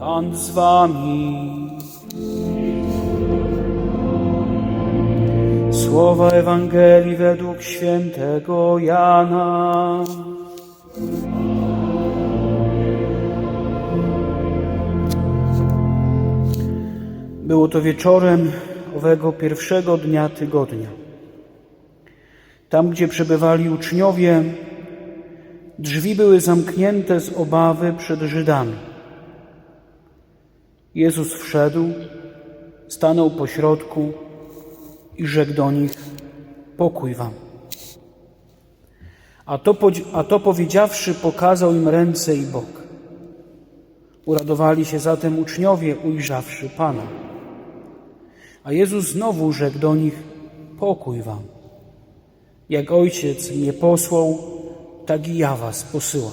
Pan z wami. Słowa Ewangelii według świętego Jana. Było to wieczorem owego pierwszego dnia tygodnia. Tam, gdzie przebywali uczniowie, drzwi były zamknięte z obawy przed Żydami. Jezus wszedł, stanął pośrodku i rzekł do nich: Pokój wam. A to, a to powiedziawszy, pokazał im ręce i bok. Uradowali się zatem uczniowie, ujrzawszy Pana. A Jezus znowu rzekł do nich: Pokój wam. Jak ojciec mnie posłał, tak i ja was posyłam.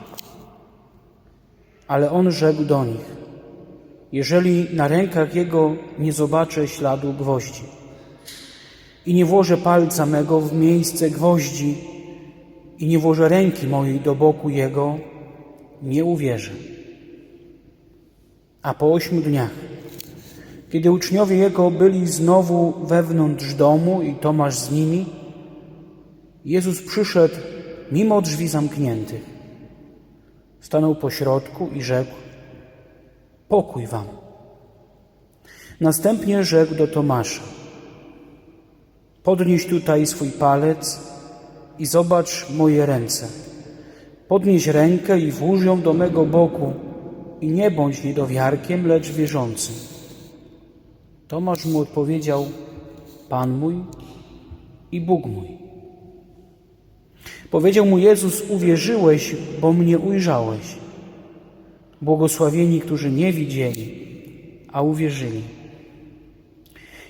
Ale On rzekł do nich, jeżeli na rękach Jego nie zobaczę śladu gwoździ i nie włożę palca mego w miejsce gwoździ i nie włożę ręki mojej do boku Jego, nie uwierzę. A po ośmiu dniach, kiedy uczniowie Jego byli znowu wewnątrz domu i Tomasz z nimi, Jezus przyszedł mimo drzwi zamkniętych. Stanął po środku i rzekł: Pokój wam. Następnie rzekł do Tomasza: Podnieś tutaj swój palec i zobacz moje ręce. Podnieś rękę i włóż ją do mego boku i nie bądź niedowiarkiem, lecz wierzącym. Tomasz mu odpowiedział: Pan mój i Bóg mój. Powiedział mu Jezus: Uwierzyłeś, bo mnie ujrzałeś. Błogosławieni, którzy nie widzieli, a uwierzyli.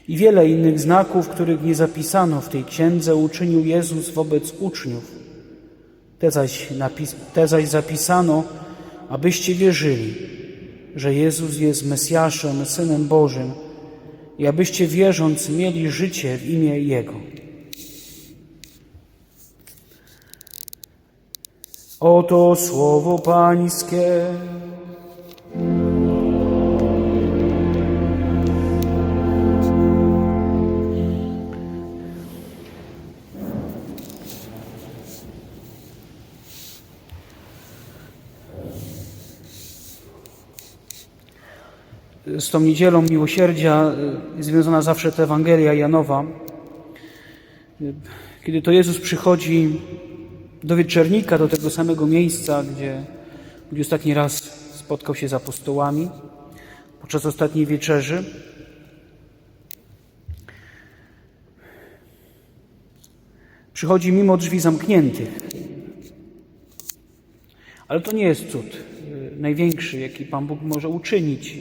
I wiele innych znaków, których nie zapisano w tej księdze, uczynił Jezus wobec uczniów. Te zaś, te zaś zapisano, abyście wierzyli, że Jezus jest Mesjaszem, Synem Bożym i abyście wierząc mieli życie w imię Jego. Oto słowo Pańskie. Z tą niedzielą miłosierdzia y, związana zawsze ta Ewangelia Janowa. Y, Kiedy to Jezus przychodzi do wieczernika, do tego samego miejsca, gdzie, gdzie ostatni raz spotkał się z apostołami podczas ostatniej wieczerzy. Przychodzi mimo drzwi zamkniętych. Ale to nie jest cud y, największy, jaki Pan Bóg może uczynić.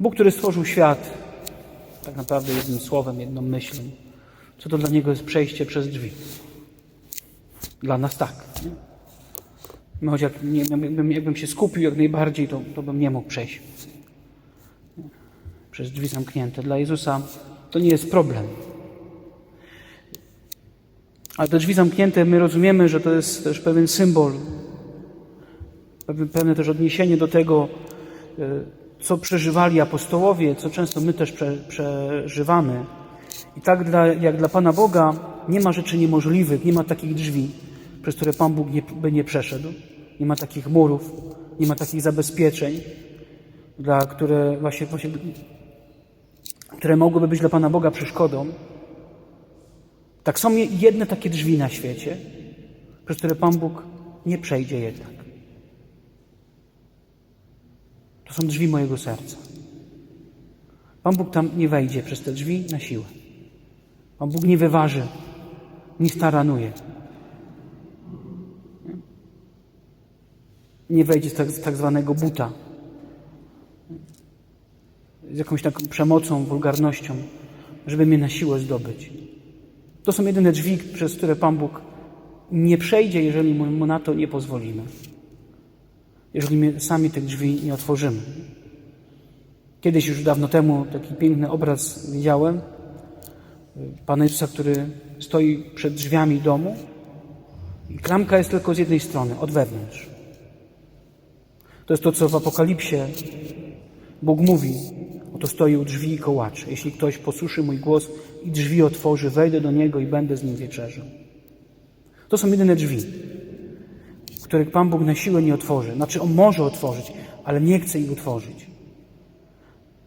Bóg, który stworzył świat, tak naprawdę jednym słowem, jedną myślą, co to dla Niego jest przejście przez drzwi. Dla nas tak. Nie? Choć nie, jakbym, jakbym się skupił jak najbardziej, to, to bym nie mógł przejść. Przez drzwi zamknięte. Dla Jezusa to nie jest problem. Ale te drzwi zamknięte, my rozumiemy, że to jest też pewien symbol, pewne też odniesienie do tego, co przeżywali apostołowie, co często my też prze, przeżywamy. I tak dla, jak dla Pana Boga nie ma rzeczy niemożliwych, nie ma takich drzwi, przez które Pan Bóg nie, by nie przeszedł. Nie ma takich murów, nie ma takich zabezpieczeń, dla które właśnie, właśnie które mogłyby być dla Pana Boga przeszkodą. Tak są jedne takie drzwi na świecie, przez które Pan Bóg nie przejdzie jednak. To są drzwi mojego serca. Pan Bóg tam nie wejdzie przez te drzwi na siłę. Pan Bóg nie wyważy, nie staranuje. Nie wejdzie z tak, tak zwanego buta. Z jakąś taką przemocą, wulgarnością, żeby mnie na siłę zdobyć. To są jedyne drzwi, przez które Pan Bóg nie przejdzie, jeżeli mu na to nie pozwolimy. Jeżeli my sami tych drzwi nie otworzymy. Kiedyś już dawno temu taki piękny obraz widziałem Pana Jezusa, który stoi przed drzwiami domu i klamka jest tylko z jednej strony, od wewnątrz. To jest to, co w Apokalipsie Bóg mówi. Oto stoi u drzwi i kołacze. Jeśli ktoś posłuszy mój głos i drzwi otworzy, wejdę do niego i będę z nim wieczerzał. To są jedyne drzwi, których Pan Bóg na siłę nie otworzy. Znaczy, On może otworzyć, ale nie chce ich otworzyć.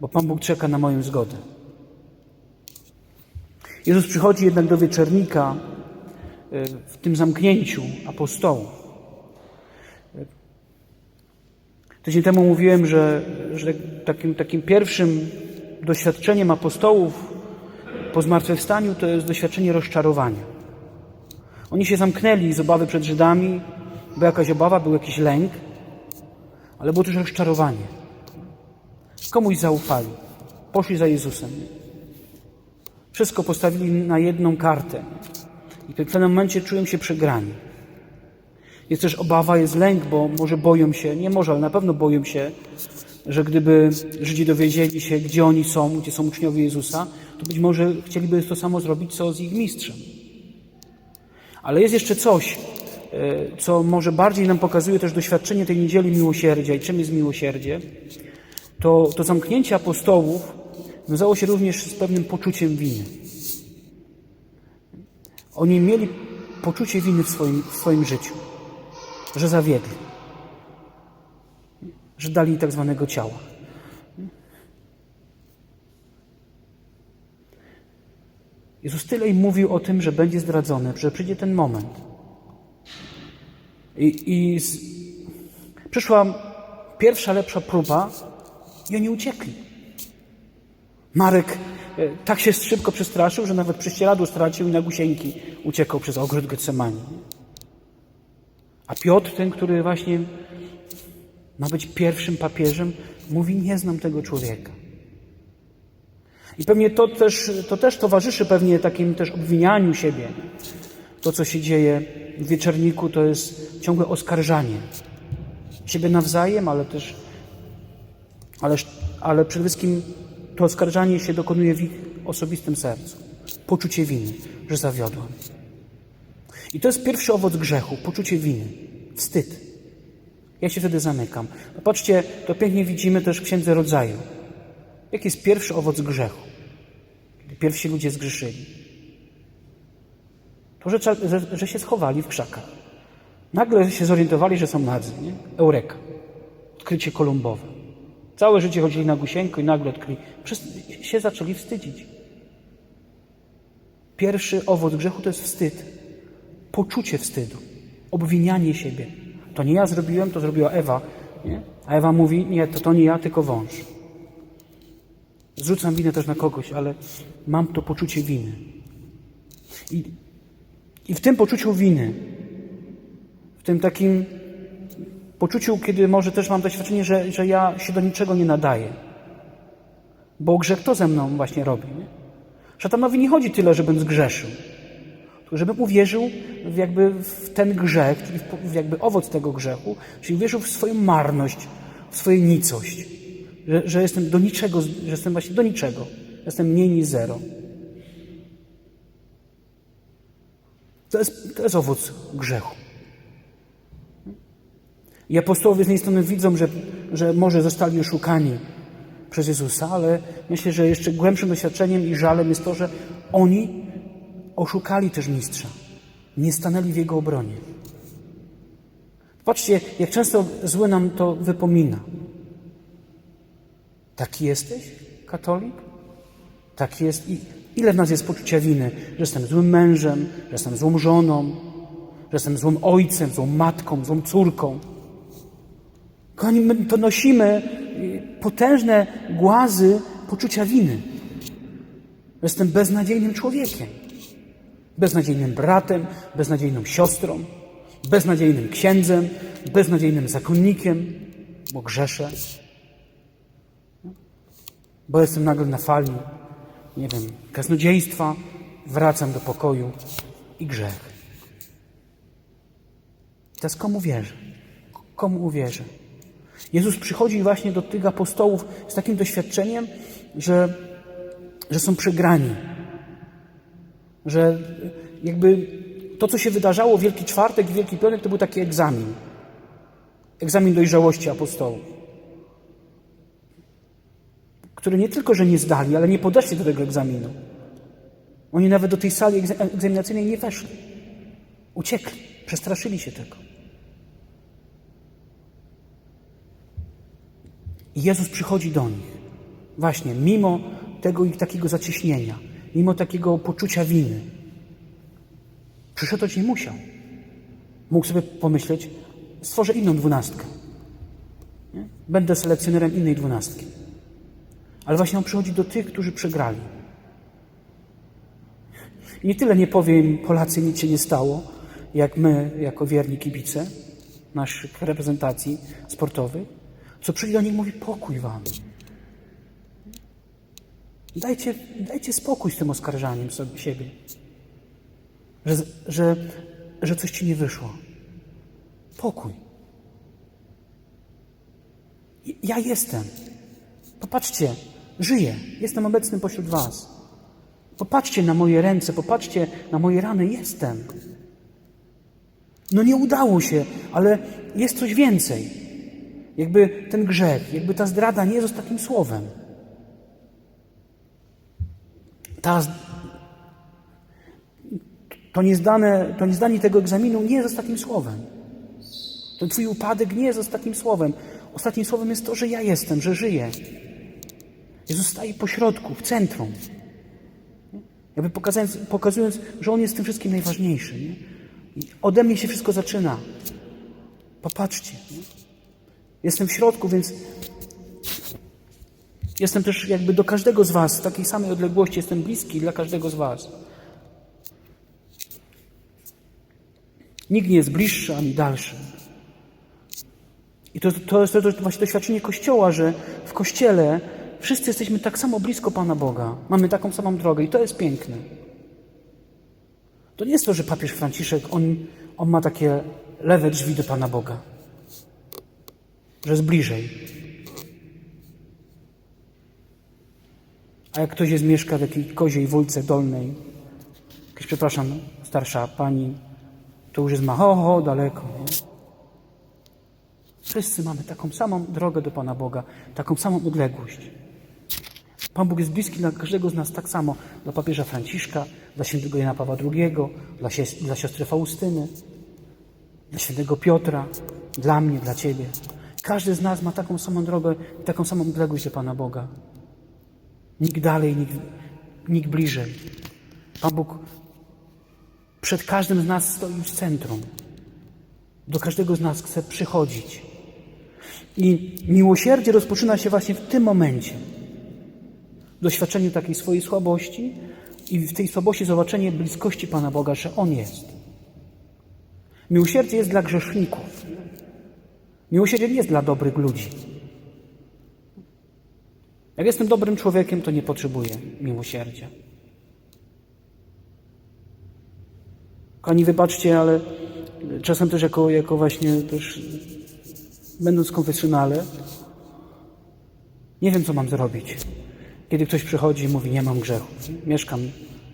Bo Pan Bóg czeka na moją zgodę. Jezus przychodzi jednak do wieczernika y, w tym zamknięciu apostołów. Tydzień temu mówiłem, że, że takim, takim pierwszym doświadczeniem apostołów po zmartwychwstaniu to jest doświadczenie rozczarowania. Oni się zamknęli z obawy przed Żydami, była jakaś obawa, był jakiś lęk, ale było też rozczarowanie. Komuś zaufali, poszli za Jezusem. Wszystko postawili na jedną kartę i w pewnym momencie czują się przegrani. Jest też obawa, jest lęk, bo może boją się, nie może, ale na pewno boją się, że gdyby Żydzi dowiedzieli się, gdzie oni są, gdzie są uczniowie Jezusa, to być może chcieliby to samo zrobić, co z ich mistrzem. Ale jest jeszcze coś, e, co może bardziej nam pokazuje też doświadczenie tej niedzieli miłosierdzia i czym jest miłosierdzie. To, to zamknięcie apostołów wiązało się również z pewnym poczuciem winy. Oni mieli poczucie winy w swoim, w swoim życiu, że zawiedli, że dali tak zwanego ciała. Jezus tyle im mówił o tym, że będzie zdradzony, że przyjdzie ten moment. I, i z... przyszła pierwsza, lepsza próba i oni uciekli. Marek e, tak się szybko przestraszył, że nawet prześcieradło stracił i na gusieńki uciekał przez ogród Getsemani. A Piotr, ten, który właśnie ma być pierwszym papieżem, mówi: Nie znam tego człowieka. I pewnie to też, to też towarzyszy pewnie takim też obwinianiu siebie. To, co się dzieje w wieczorniku, to jest ciągłe oskarżanie siebie nawzajem, ale też, ale, ale przede wszystkim to oskarżanie się dokonuje w ich osobistym sercu. Poczucie winy, że zawiodłem. I to jest pierwszy owoc grzechu, poczucie winy, wstyd. Ja się wtedy zamykam. No patrzcie, to pięknie widzimy też w Księdze Rodzaju. Jaki jest pierwszy owoc grzechu? Kiedy pierwsi ludzie zgrzeszyli. To, że, że, się schowali w krzakach. Nagle się zorientowali, że są nadzy. Nie? Eureka. Odkrycie kolumbowe. Całe życie chodzili na gusieńko i nagle odkryli. Przez, się zaczęli wstydzić. Pierwszy owoc grzechu to jest wstyd. Poczucie wstydu. Obwinianie siebie. To nie ja zrobiłem, to zrobiła Ewa. Nie? A Ewa mówi, nie, to, to nie ja, tylko wąż. Zrzucam winę też na kogoś, ale mam to poczucie winy. I, i w tym poczuciu winy, w tym takim poczuciu, kiedy może też mam doświadczenie, że, że ja się do niczego nie nadaję. Bo grzech to ze mną właśnie robi. Nie? Szatanowi nie chodzi tyle, żebym zgrzeszył. Żebym uwierzył w jakby w ten grzech, czyli w jakby owoc tego grzechu, czyli uwierzył w swoją marność, w swoją nicość. Że, że jestem do niczego, że jestem właśnie do niczego. Jestem mniej niż zero. To jest, to jest owoc grzechu. I apostołowie z jednej strony widzą, że, że może zostali oszukani przez Jezusa, ale myślę, że jeszcze głębszym doświadczeniem i żalem jest to, że oni oszukali też mistrza. Nie stanęli w jego obronie. Patrzcie, jak często zły nam to wypomina. Taki jesteś, katolik? Tak jest. I ile w nas jest poczucia winy, że jestem złym mężem, że jestem złą żoną, że jestem złym ojcem, złą matką, złą córką. Kochani, my to nosimy potężne głazy poczucia winy. Jestem beznadziejnym człowiekiem, beznadziejnym bratem, beznadziejną siostrą. beznadziejnym księdzem, beznadziejnym zakonnikiem, bo grzeszę, bo jestem nagle na fali, nie wiem, kaznodziejstwa, wracam do pokoju i grzech. Teraz komu wierzę? Komu uwierzę? Jezus przychodzi właśnie do tych apostołów z takim doświadczeniem, że, że są przegrani. Że jakby to, co się wydarzało w Wielki Czwartek i Wielki Piątek, to był taki egzamin. Egzamin dojrzałości apostołów. Który nie tylko, że nie zdali, ale nie podeszli do tego egzaminu. Oni nawet do tej sali egza- egzaminacyjnej nie weszli. Uciekli, przestraszyli się tego. I Jezus przychodzi do nich. Właśnie, mimo tego ich takiego zacieśnienia, mimo takiego poczucia winy. Przyszedł nie musiał. Mógł sobie pomyśleć, stworzę inną dwunastkę. Nie? Będę selekcjonerem innej dwunastki. Ale właśnie on przychodzi do tych, którzy przegrali. I nie tyle nie powie im, Polacy, nic się nie stało, jak my, jako wierni kibice naszych reprezentacji sportowych, co przyjdzie do nich i mówi, pokój wam. Dajcie, dajcie spokój z tym oskarżaniem sobie, siebie. Że, że, że coś ci nie wyszło. Pokój. Ja jestem. Popatrzcie, żyję. Jestem obecny pośród was. Popatrzcie na moje ręce, popatrzcie na moje rany. Jestem. No nie udało się, ale jest coś więcej. Jakby ten grzech, jakby ta zdrada nie jest ostatnim słowem. Ta, to, niezdane, to niezdanie tego egzaminu nie jest ostatnim słowem. Ten Twój upadek nie jest ostatnim słowem. Ostatnim słowem jest to, że ja jestem, że żyję. Jezus staje po środku, w centrum. Jakby pokazując, pokazując że On jest tym wszystkim najważniejszy. Nie? Ode mnie się wszystko zaczyna. Popatrzcie. Nie? Jestem w środku, więc jestem też jakby do każdego z Was, z takiej samej odległości, jestem bliski dla każdego z Was. Nikt nie jest bliższy ani dalszy. I to, to jest to właśnie doświadczenie Kościoła, że w Kościele wszyscy jesteśmy tak samo blisko Pana Boga. Mamy taką samą drogę i to jest piękne. To nie jest to, że papież Franciszek, on, on ma takie lewe drzwi do Pana Boga. Że jest bliżej. A jak ktoś jest mieszka w jakiejś koziej wólce dolnej, jakaś, przepraszam, starsza pani, to już jest mahoho daleko. Nie? Wszyscy mamy taką samą drogę do Pana Boga, taką samą odległość. Pan Bóg jest bliski dla każdego z nas tak samo, dla papieża Franciszka, dla świętego Jana Pawła II, dla, dla siostry Faustyny, dla świętego Piotra, dla mnie, dla Ciebie. Każdy z nas ma taką samą drogę taką samą odległość do Pana Boga. Nikt dalej, nikt, nikt bliżej. Pan Bóg przed każdym z nas stoi w centrum. Do każdego z nas chce przychodzić. I miłosierdzie rozpoczyna się właśnie w tym momencie. W doświadczeniu takiej swojej słabości i w tej słabości zobaczenie bliskości Pana Boga, że On jest. Miłosierdzie jest dla grzeszników. Miłosierdzie nie jest dla dobrych ludzi. Jak jestem dobrym człowiekiem, to nie potrzebuję miłosierdzia. Kochani, wybaczcie, ale czasem też jako, jako właśnie też będąc w konfesjonale, nie wiem, co mam zrobić. Kiedy ktoś przychodzi i mówi, nie mam grzechu. Mieszkam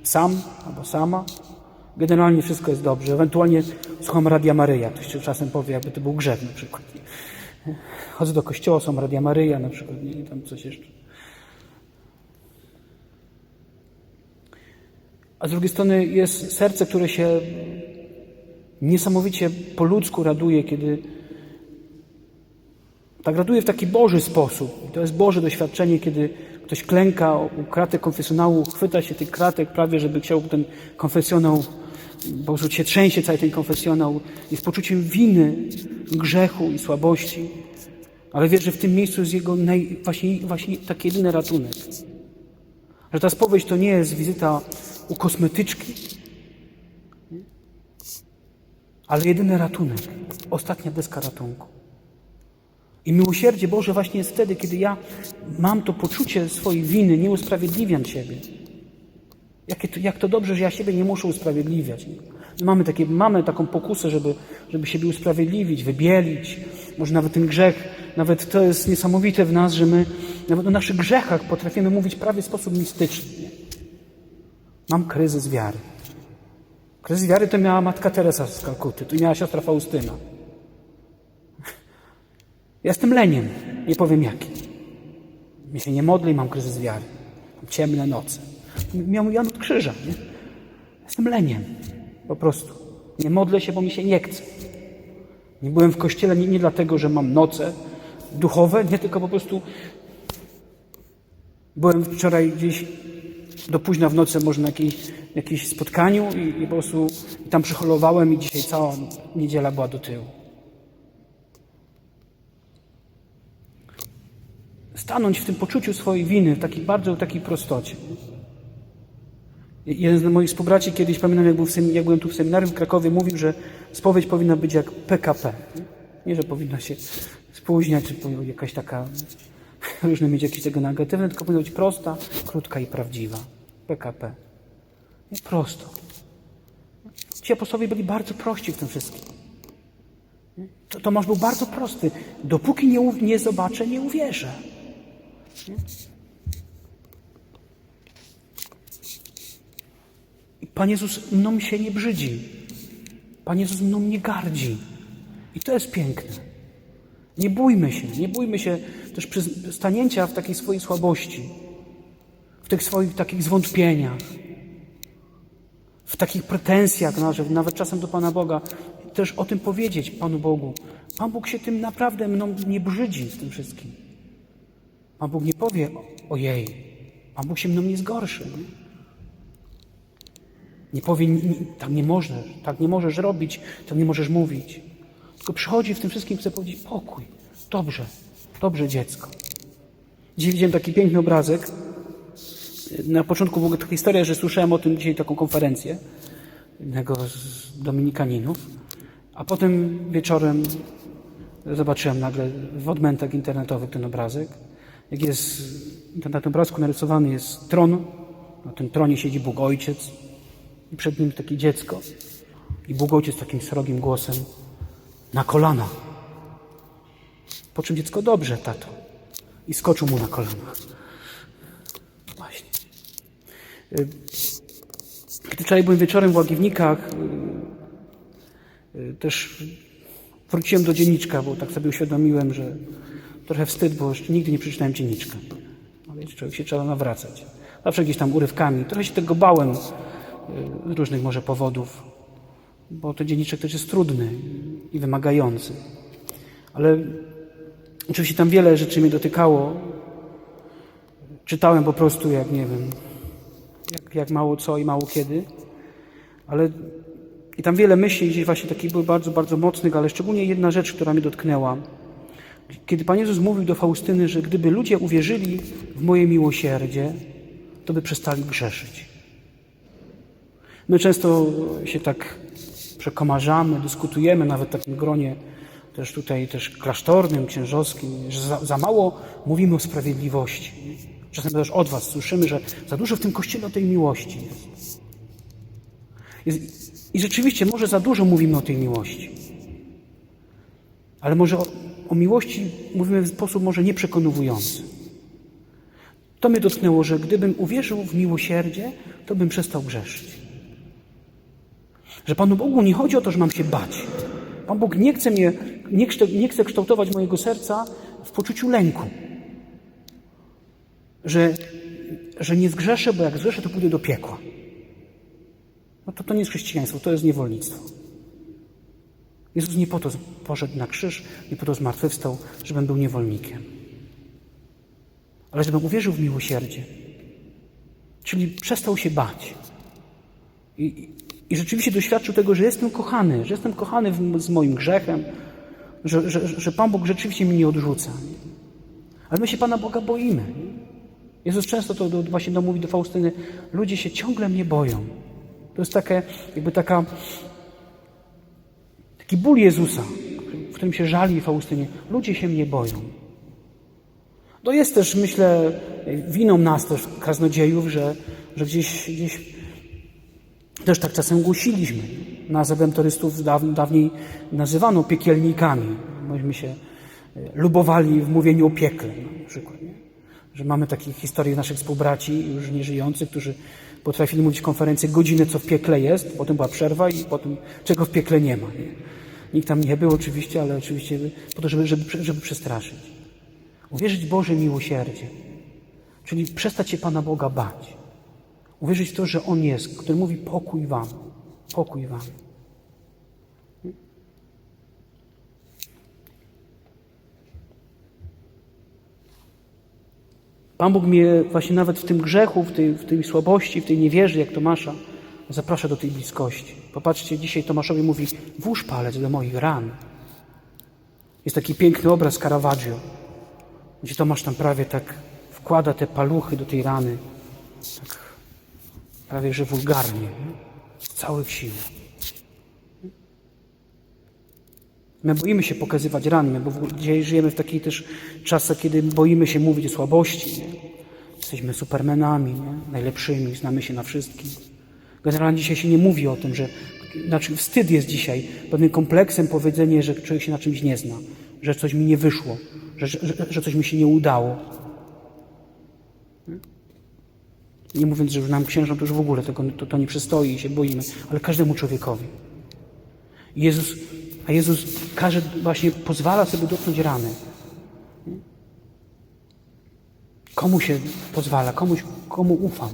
sam albo sama. Generalnie wszystko jest dobrze. Ewentualnie słucham Radia Maryja. Ktoś czasem powie, jakby to był grzech na przykład. Chodzę do kościoła, są Radia Maryja na przykład, nie tam coś jeszcze. A z drugiej strony jest serce, które się niesamowicie po ludzku raduje, kiedy tak raduje w taki Boży sposób. I to jest Boże doświadczenie, kiedy ktoś klęka u kratek konfesjonału, chwyta się tych kratek prawie, żeby chciał ten konfesjonał, bo już się trzęsie cały ten konfesjonał, i z poczuciem winy, grzechu i słabości, ale wie, że w tym miejscu jest jego naj, właśnie, właśnie taki jedyny ratunek. Że ta spowiedź to nie jest wizyta u kosmetyczki, ale jedyny ratunek, ostatnia deska ratunku. I miłosierdzie Boże właśnie jest wtedy, kiedy ja mam to poczucie swojej winy, nie usprawiedliwiam siebie. Jakie to, jak to dobrze, że ja siebie nie muszę usprawiedliwiać. Mamy, takie, mamy taką pokusę, żeby, żeby siebie usprawiedliwić, wybielić. Może nawet ten grzech, nawet to jest niesamowite w nas, że my nawet o naszych grzechach potrafimy mówić prawie w sposób mistyczny. Mam kryzys wiary. Kryzys wiary to miała matka Teresa z Kalkuty, to miała siostra Faustyna. Ja jestem leniem, nie powiem jaki. Ja się nie modlę i mam kryzys wiary. Mam ciemne noce. Miał Jan od krzyża, nie? Jestem leniem, po prostu. Nie modlę się, bo mi się nie chce. Nie byłem w kościele nie, nie dlatego, że mam noce duchowe, nie tylko po prostu byłem wczoraj gdzieś do późna w nocy może na jakiejś, jakimś spotkaniu i, i po prostu tam przyholowałem i dzisiaj cała niedziela była do tyłu. Stanąć w tym poczuciu swojej winy, w takiej bardzo takiej prostocie. Jeden z moich współbraci kiedyś, pamiętam jak, był w jak byłem tu w seminarium w Krakowie, mówił, że spowiedź powinna być jak PKP. Nie, że powinna się spóźniać, czy jakaś taka, różne mieć jakieś tego negatywne, tylko powinna być prosta, krótka i prawdziwa. PKP. Prosto. Ci apostołowie byli bardzo prości w tym wszystkim. To, Tomasz był bardzo prosty. Dopóki nie, nie zobaczę, nie uwierzę. Nie? Pan Jezus mną się nie brzydzi. Pan Jezus mną nie gardzi. I to jest piękne. Nie bójmy się, nie bójmy się też stanięcia w takiej swojej słabości, w tych swoich takich zwątpieniach, w takich pretensjach, nawet czasem do Pana Boga, też o tym powiedzieć Panu Bogu. Pan Bóg się tym naprawdę mną nie brzydzi z tym wszystkim. Pan Bóg nie powie ojej, Pan Bóg się mną nie zgorszy. Nie, nie powie, "Nie- nie- tak nie możesz, tak nie możesz robić, tak nie możesz mówić. Tylko przychodzi w tym wszystkim, chce powiedzieć pokój, dobrze, dobrze dziecko. Dzisiaj widziałem taki piękny obrazek. Na początku w ogóle ta historia, że słyszałem o tym dzisiaj taką konferencję jednego z dominikaninów, a potem wieczorem zobaczyłem nagle w odmętach internetowych ten obrazek. Jak jest na tym obrazku narysowany jest tron, na tym tronie siedzi Bóg Ojciec i przed nim takie dziecko. I Bóg Ojciec takim srogim głosem na kolana. Po czym dziecko dobrze, tato. I skoczył mu na kolana. Właśnie. Y, Kiedy wczoraj byłem wieczorem w Łagiewnikach, y, y, też wróciłem do dzienniczka, bo tak sobie uświadomiłem, że trochę wstyd, bo jeszcze nigdy nie przeczytałem dzienniczka. Ale człowiek się trzeba nawracać. Zawsze gdzieś tam urywkami. Trochę się tego bałem y, z różnych może powodów, bo ten dzienniczek też jest trudny i wymagający. Ale oczywiście tam wiele rzeczy mnie dotykało. Czytałem po prostu jak, nie wiem, jak, jak mało co i mało kiedy. Ale i tam wiele myśli gdzieś właśnie takich były bardzo, bardzo mocnych, ale szczególnie jedna rzecz, która mnie dotknęła. Kiedy Pan Jezus mówił do Faustyny, że gdyby ludzie uwierzyli w moje miłosierdzie, to by przestali grzeszyć. My często się tak przekomarzamy, dyskutujemy nawet w takim gronie też tutaj też klasztornym, księżowskim, że za, za mało mówimy o sprawiedliwości. Czasem też od Was słyszymy, że za dużo w tym kościele o tej miłości jest. I rzeczywiście może za dużo mówimy o tej miłości. Ale może o, o miłości mówimy w sposób może nieprzekonujący. To mnie dotknęło, że gdybym uwierzył w miłosierdzie, to bym przestał grzeszyć. Że Panu Bogu nie chodzi o to, że mam się bać. Pan Bóg nie chce mnie, nie, nie chce kształtować mojego serca w poczuciu lęku. Że, że nie zgrzeszę, bo jak zgrzeszę, to pójdę do piekła. No to to nie jest chrześcijaństwo, to jest niewolnictwo. Jezus nie po to poszedł na krzyż, nie po to zmartwychwstał, żebym był niewolnikiem. Ale żebym uwierzył w miłosierdzie. Czyli przestał się bać. I, i- rzeczywiście doświadczył tego, że jestem kochany, że jestem kochany w, z moim grzechem, że, że, że Pan Bóg rzeczywiście mnie nie odrzuca. Ale my się Pana Boga boimy. Jezus często to do, właśnie do, mówi do Faustyny, ludzie się ciągle mnie boją. To jest takie, jakby taka Taki ból Jezusa, w którym się żali Faustynie. Ludzie się mnie boją. To jest też, myślę, winą nas też, kaznodziejów, że, że gdzieś, gdzieś też tak czasem głosiliśmy. Nas adwenturystów daw, dawniej nazywano piekielnikami. Myśmy się e, lubowali w mówieniu o piekle na przykład. Nie? Że mamy takie historie naszych współbraci, już nieżyjących, którzy potrafili mówić konferencji godzinę, co w piekle jest, potem była przerwa i potem czego w piekle nie ma. Nie? Nikt tam nie był oczywiście, ale oczywiście po to, żeby, żeby, żeby przestraszyć. Uwierzyć Boże miłosierdzie, czyli przestać się Pana Boga bać. Uwierzyć w to, że On jest, który mówi pokój Wam, pokój Wam. Pan Bóg mnie właśnie nawet w tym grzechu, w tej, w tej słabości, w tej niewierze, jak Tomasza, zaprasza do tej bliskości. Popatrzcie, dzisiaj Tomaszowi mówi, włóż palec do moich ran. Jest taki piękny obraz Caravaggio, gdzie Tomasz tam prawie tak wkłada te paluchy do tej rany, tak prawie że wulgarnie, nie? z całych sił. My boimy się pokazywać rany, bo dzisiaj żyjemy w takiej też czasach, kiedy boimy się mówić o słabości. Nie? Jesteśmy supermenami, nie? najlepszymi, znamy się na wszystkim. Generalnie dzisiaj się nie mówi o tym, że znaczy wstyd jest dzisiaj pewnym kompleksem powiedzenie, że człowiek się na czymś nie zna, że coś mi nie wyszło, że, że, że coś mi się nie udało. Nie mówiąc, że nam księżom to już w ogóle tego, to, to nie przystoi i się boimy, ale każdemu człowiekowi. Jezus, a Jezus każe, właśnie pozwala sobie dotknąć rany. Komu się pozwala, komuś, komu ufam.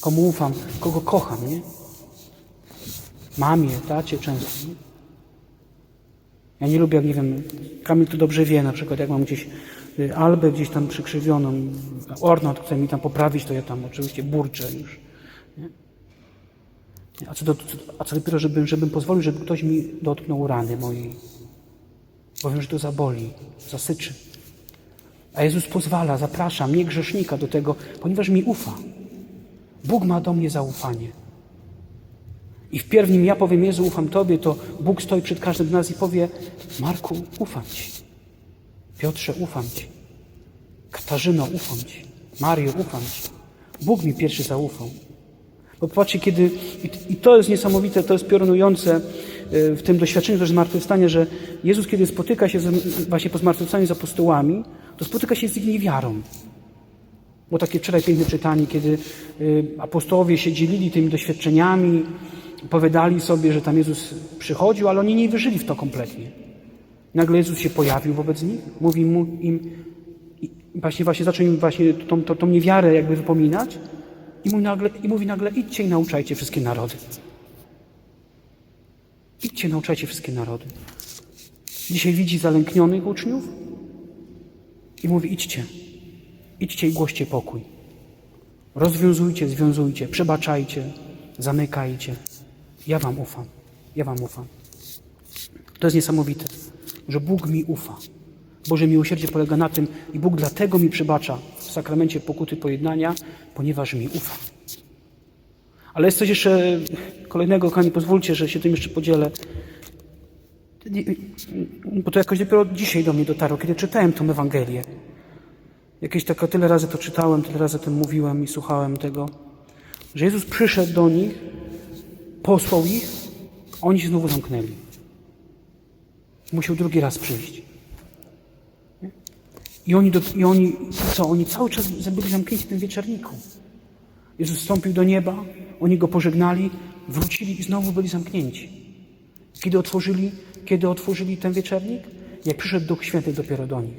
Komu ufam, kogo kocham, nie? Mamie, tacie często. Nie? Ja nie lubię, jak nie wiem, Kamil to dobrze wie, na przykład jak mam gdzieś albę gdzieś tam przykrzywioną, ornat chce mi tam poprawić, to ja tam oczywiście burczę już. A co, do, a co dopiero, żebym, żebym pozwolił, żeby ktoś mi dotknął rany mojej. Bo wiem, że to zaboli, zasyczy. A Jezus pozwala, zaprasza mnie, grzesznika, do tego, ponieważ mi ufa. Bóg ma do mnie zaufanie. I wpierw nim ja powiem, Jezu, ufam Tobie, to Bóg stoi przed każdym z nas i powie, Marku, ufam Ci. Piotrze, ufam Ci. Katarzyno, ufam Ci. Mario, ufam Ci. Bóg mi pierwszy zaufał. Bo popatrzcie, kiedy, i to jest niesamowite, to jest piorunujące w tym doświadczeniu też zmartwychwstania, że Jezus, kiedy spotyka się z, właśnie po zmartwychwstaniu z apostołami, to spotyka się z ich niewiarą. Było takie wczoraj piękne czytanie, kiedy apostołowie się dzielili tymi doświadczeniami, opowiadali sobie, że tam Jezus przychodził, ale oni nie wierzyli w to kompletnie. Nagle Jezus się pojawił wobec nich, mówi mu im, właśnie, właśnie zaczął im właśnie tą, tą, tą niewiarę jakby wypominać i mówi, nagle, i mówi nagle, idźcie i nauczajcie wszystkie narody. Idźcie, nauczajcie wszystkie narody. Dzisiaj widzi zalęknionych uczniów i mówi, idźcie, idźcie i głoście pokój. Rozwiązujcie, związujcie, przebaczajcie, zamykajcie. Ja wam ufam. Ja wam ufam. To jest niesamowite, że Bóg mi ufa. Boże miłosierdzie polega na tym i Bóg dlatego mi przebacza w sakramencie pokuty pojednania, ponieważ mi ufa. Ale jest coś jeszcze kolejnego, kochani, pozwólcie, że się tym jeszcze podzielę. Bo to jakoś dopiero dzisiaj do mnie dotarło, kiedy czytałem tą Ewangelię. Jakieś tak tyle razy to czytałem, tyle razy o tym mówiłem i słuchałem tego, że Jezus przyszedł do nich, posłał ich, a oni się znowu zamknęli. Musiał drugi raz przyjść. I oni, do, i oni co? Oni cały czas byli zamknięci w tym wieczorniku. Jezus wstąpił do nieba, oni go pożegnali, wrócili i znowu byli zamknięci. Kiedy otworzyli, kiedy otworzyli ten wieczernik? Jak przyszedł Duch Święty dopiero do nich.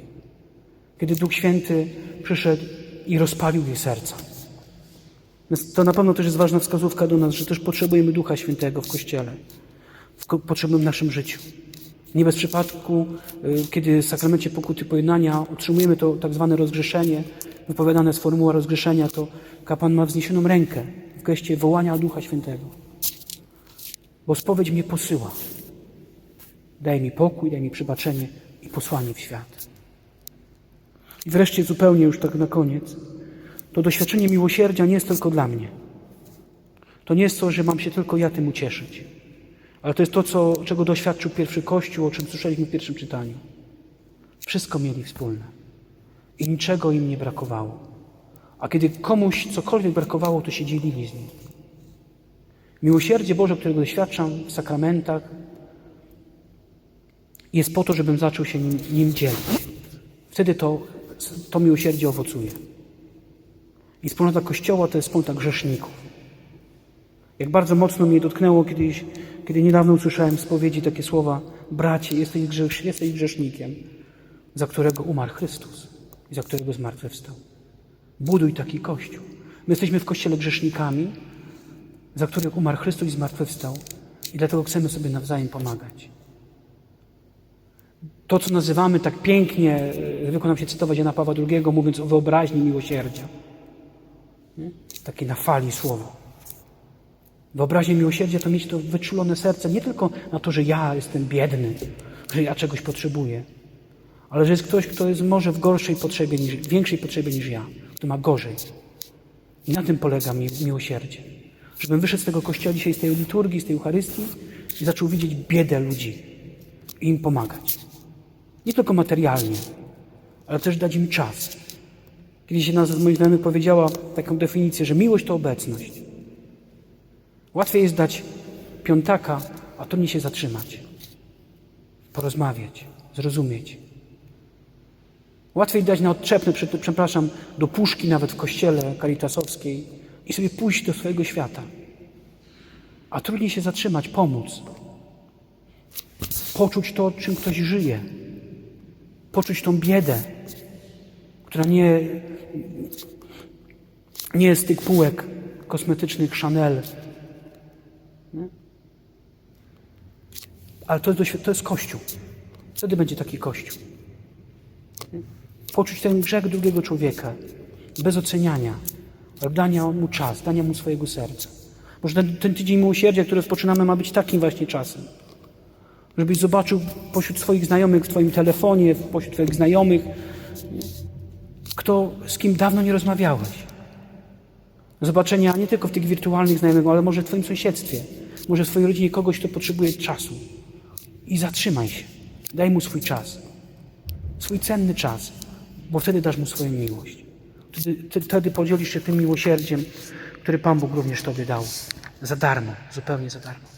Kiedy Duch Święty przyszedł i rozpalił jej serca. To na pewno też jest ważna wskazówka do nas, że też potrzebujemy Ducha Świętego w Kościele, w potrzebnym naszym życiu. Nie bez przypadku, kiedy w sakramencie pokuty pojednania otrzymujemy to tak zwane rozgrzeszenie, wypowiadane z formuła rozgrzeszenia, to kapłan ma wzniesioną rękę w geście wołania Ducha Świętego. Bo spowiedź mnie posyła. Daj mi pokój, daj mi przebaczenie i posłanie w świat. I wreszcie zupełnie już tak na koniec. To doświadczenie miłosierdzia nie jest tylko dla mnie. To nie jest to, że mam się tylko ja tym ucieszyć. Ale to jest to, co, czego doświadczył pierwszy Kościół, o czym słyszeliśmy w pierwszym czytaniu. Wszystko mieli wspólne i niczego im nie brakowało. A kiedy komuś cokolwiek brakowało, to się dzielili z nim. Miłosierdzie Boże, którego doświadczam w sakramentach, jest po to, żebym zaczął się nim, nim dzielić. Wtedy to, to miłosierdzie owocuje. I wspólnota Kościoła to jest wspólnota grzeszników. Jak bardzo mocno mnie dotknęło kiedyś, kiedy niedawno usłyszałem w spowiedzi takie słowa: Bracie, jesteś, grzesz, jesteś grzesznikiem, za którego umarł Chrystus i za którego zmartwychwstał. Buduj taki Kościół. My jesteśmy w Kościele grzesznikami, za których umarł Chrystus i zmartwychwstał. I dlatego chcemy sobie nawzajem pomagać. To, co nazywamy tak pięknie, zwykło nam się cytować Jana Pawła II, mówiąc o wyobraźni miłosierdzia. Nie? Takie na fali słowo. Wyobraźnię miłosierdzia to mieć to wyczulone serce nie tylko na to, że ja jestem biedny, że ja czegoś potrzebuję, ale że jest ktoś, kto jest może w gorszej potrzebie, niż, w większej potrzebie niż ja, kto ma gorzej. I na tym polega mi, miłosierdzie. Żebym wyszedł z tego kościoła dzisiaj, z tej liturgii, z tej Eucharystii i zaczął widzieć biedę ludzi i im pomagać. Nie tylko materialnie, ale też dać im czas. Kiedyś jedna z moich znajomych powiedziała taką definicję, że miłość to obecność. Łatwiej jest dać piątaka, a trudniej się zatrzymać, porozmawiać, zrozumieć. Łatwiej dać na odczepne, prze- przepraszam, do puszki nawet w kościele karitasowskiej i sobie pójść do swojego świata. A trudniej się zatrzymać, pomóc. Poczuć to, czym ktoś żyje. Poczuć tą biedę, która nie, nie jest tych półek kosmetycznych Chanel. Nie? Ale to jest, to jest Kościół. Wtedy będzie taki Kościół. Poczuć ten grzech drugiego człowieka bez oceniania, dania mu czas, dania mu swojego serca. Może ten, ten tydzień miłosierdzia, który rozpoczynamy, ma być takim właśnie czasem. Żebyś zobaczył pośród swoich znajomych w Twoim telefonie, pośród Twoich znajomych, kto, z kim dawno nie rozmawiałeś. Zobaczenia nie tylko w tych wirtualnych znajomych, ale może w Twoim sąsiedztwie, może w Twojej rodzinie kogoś, kto potrzebuje czasu. I zatrzymaj się. Daj mu swój czas. Swój cenny czas, bo wtedy dasz mu swoją miłość. Wtedy, wtedy podzielisz się tym miłosierdziem, który Pan Bóg również Tobie dał. Za darmo, zupełnie za darmo.